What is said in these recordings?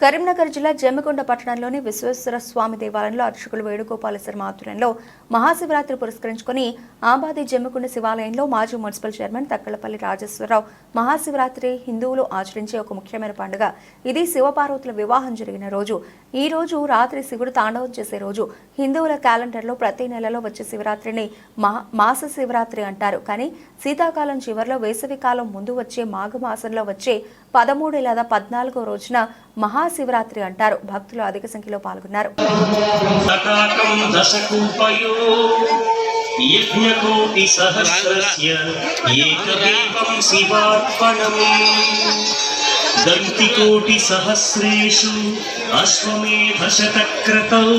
కరీంనగర్ జిల్లా జమ్మికొండ పట్టణంలోని విశ్వేశ్వర స్వామి దేవాలయంలో అర్చకులు వేణుగోపాల శర్మ ఆధ్వర్యంలో మహాశివరాత్రి పురస్కరించుకుని ఆంబాది జమ్మికొండ శివాలయంలో మాజీ మున్సిపల్ చైర్మన్ తక్కలపల్లి రాజేశ్వరరావు మహాశివరాత్రి హిందువులు ఆచరించే ఒక ముఖ్యమైన పండుగ. ఇది శివపార్వతుల వివాహం జరిగిన రోజు. ఈ రోజు రాత్రి శివుడు తాండవం చేసే రోజు. హిందువుల క్యాలెండర్లో ప్రతి నెలలో వచ్చే శివరాత్రిని మాస శివరాత్రి అంటారు. కానీ శీతాకాలం చివరిలో వేసవి కాలం ముందు వచ్చే మాఘమాసంలో వచ్చే పదమూడు లేదా పద్నాలుగో రోజున మహాశివరాత్రి అంటారు. భక్తులు అధిక సంఖ్యలో పాల్గొన్నారు. దంతికోటిసహస్రేషు అశ్వమేధశతక్రతౌ.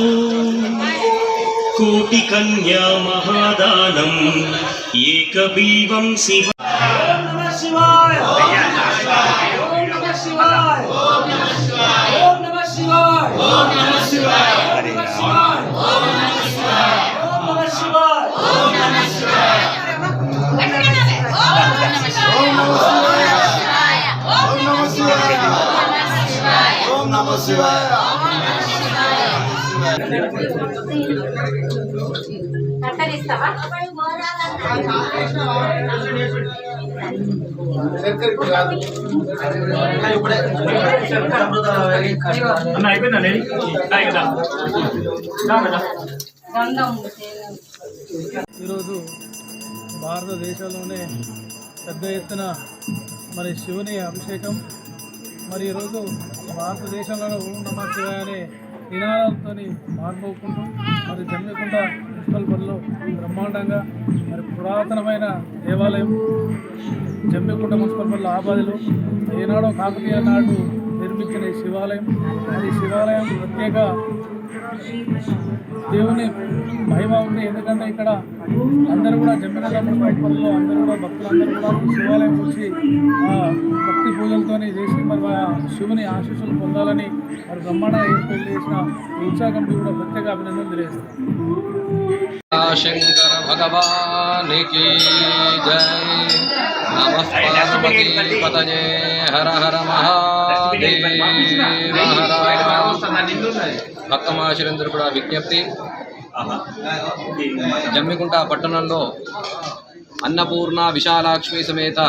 కోటికన్యా మహాదానం ఏకబీవం శివ శివాయ. శివాయ. నమ శివాయ. ఈరోజు భారతదేశంలోనే పెద్ద ఎత్తున మరి శివుని అభిషేకం మరి ఈరోజు భారతదేశంలో ఓం నమ శివాయ అనే నినాదాలతో మారిపోకుంటూ మరి జమ్మికుంట మున్సిపల్ బరిలో బ్రహ్మాండంగా మరి పురాతనమైన దేవాలయం జమ్మికుంట మున్సిపల్ బరిలో ఆబాదిలో ఏనాడో కాకతీయ నాడు నిర్మించిన ఈ శివాలయం. మరి ఈ శివాలయం ప్రత్యేక దేవుని మహిమ ఉంది ఎందుకంటే ఇక్కడ అందరూ కూడా జమ్మిగడ్డ మున్సిపాలిటీలో అందరూ కూడా భక్తులందరూ కూడా శివాలయం వచ్చి ఆ భక్తి పూజలతోని చేసి మరి ఆ శివుని ఆశీస్సులు పొందాలని మరి బ్రహ్మాండంగా ఏర్పాటు చేసిన ఉత్సాహ కమిటీ కూడా ప్రత్యేక అభినందనలు తెలియజేస్తారు శంకర భగవానికి జై నమ పార్వతీ పతజే హర హర మహాదేవ భక్తమాశీలందరూ కూడా విజ్ఞప్తి జమ్మికుంట పట్టణంలో అన్నపూర్ణ విశాలాక్ష్మి సమేత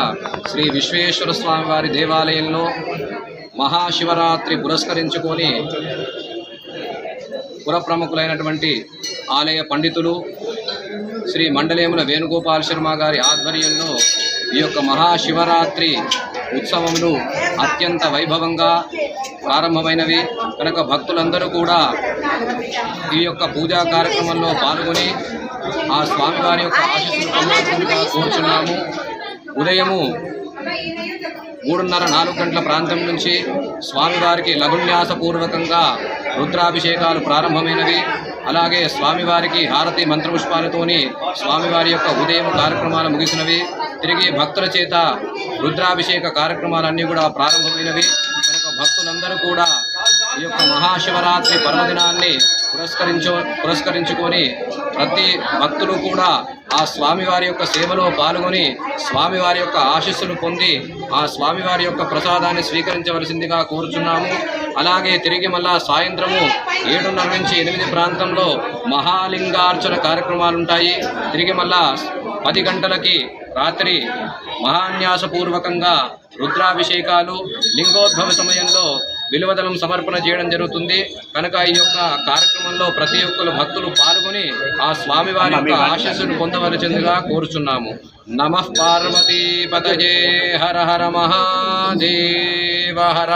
శ్రీ విశ్వేశ్వర స్వామి వారి దేవాలయంలో మహాశివరాత్రి పురస్కరించుకొని పుర ప్రముఖులైనటువంటి ఆలయ పండితులు శ్రీ మండలేముల వేణుగోపాల్ శర్మ గారి ఆధ్వర్యంలో ఈ యొక్క మహాశివరాత్రి ఉత్సవములు అత్యంత వైభవంగా ప్రారంభమైనవి. కనుక భక్తులందరూ కూడా ఈ యొక్క పూజా కార్యక్రమంలో పాల్గొని ఆ స్వామివారి యొక్క ఆశీస్సులు కోరుచున్నాము. ఉదయము మూడున్నర నాలుగు గంటల ప్రాంతం నుంచి స్వామివారికి లఘున్యాసపూర్వకంగా రుద్రాభిషేకాలు ప్రారంభమైనవి. అలాగే స్వామివారికి హారతి మంత్రపుష్పాలతోని స్వామివారి యొక్క ఉదయం కార్యక్రమాలు ముగిసినవి. తిరిగి భక్తుల చేత రుద్రాభిషేక కార్యక్రమాలన్నీ కూడా ప్రారంభమైనవి. కనుక భక్తులందరూ కూడా మహాశివరాత్రి పర్వదినాన్ని పురస్కరించు పురస్కరించుకొని ప్రతి భక్తులు కూడా ఆ స్వామివారి యొక్క సేవలో పాల్గొని స్వామివారి యొక్క ఆశీస్సులు పొంది ఆ స్వామివారి యొక్క ప్రసాదాన్ని స్వీకరించవలసిందిగా కోరుచున్నాము. అలాగే తిరిగి మళ్ళా సాయంత్రము ఏడున్నర నుంచి ఎనిమిది ప్రాంతంలో మహాలింగార్చన కార్యక్రమాలు ఉంటాయి తిరిగి మళ్ళా పది గంటలకి రాత్రి మహాన్యాసపూర్వకంగా రుద్రాభిషేకాలు లింగోద్భవ సమయంలో విలువదలం సమర్పణ చేయడం జరుగుతుంది. కనుక ఈ యొక్క కార్యక్రమంలో ప్రతి ఒక్కరు భక్తులు పాల్గొని ఆ స్వామివారి యొక్క ఆశస్సును పొందవలసిందిగా కోరుచున్నాము. నమ పార్వతీ పతజే హర హర మహాదేవ హర.